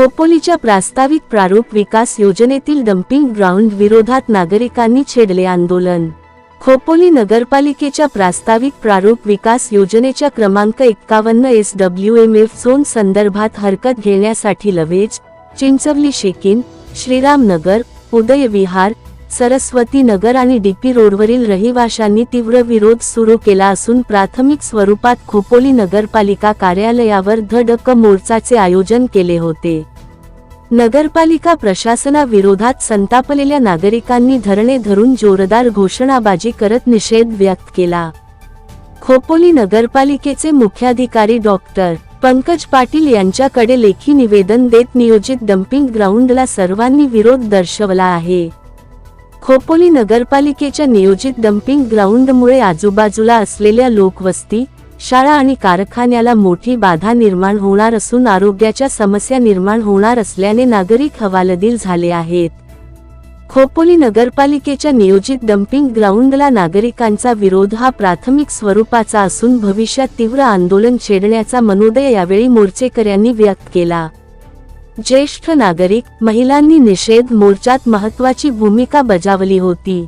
खोपोलीच्या प्रास्ताविक प्रारूप विकास योजनेतील डम्पिंग ग्राउंड विरोधात नागरिकांनी छेडले आंदोलन. खोपोली नगरपालिकेच्या प्रास्ताविक प्रारूप विकास योजनेच्या क्रमांक एक्कावन्न S W M F zone संदर्भात हरकत घेण्यासाठी लवेज चिंचवली शेकिन श्रीरामनगर उदयविहार सरस्वती नगर आणि डीपी रोडवरील रहिवाशांनी तीव्र विरोध सुरू केला असून प्राथमिक स्वरूपात खोपोली नगरपालिका कार्यालयावर धडक मोर्चाचे आयोजन केले होते. नगरपालिका प्रशासनाविरोधात संतापलेल्या नागरिकांनी धरणे धरून जोरदार घोषणाबाजी करत निषेध व्यक्त केला. खोपोली नगरपालिकेचे मुख्याधिकारी डॉक्टर पंकज पाटील यांच्याकडे लेखी निवेदन देत नियोजित डम्पिंग ग्राउंडला सर्वांनी विरोध दर्शवला आहे. खोपोली नगरपालिकेच्या नियोजित डम्पिंग ग्राउंडमुळे आजूबाजूला असलेल्या लोकवस्ती शाळा आणि कारखान्याला मोठी बाधा निर्माण होणार असून आरोग्याच्या समस्या निर्माण होणार असल्याने नागरिक हवालदिल झाले आहेत. खोपोली नगरपालिकेच्या नियोजित डम्पिंग ग्राउंडला नागरिकांचा विरोध हा प्राथमिक स्वरूपाचा असून भविष्यात तीव्र आंदोलन छेडण्याचा मनोदय यावेळी मोर्चेकऱ्यांनी व्यक्त केला. ज्येष्ठ नागरिक महिलांनी निषेध मोर्चात महत्वाची भूमिका बजावली होती.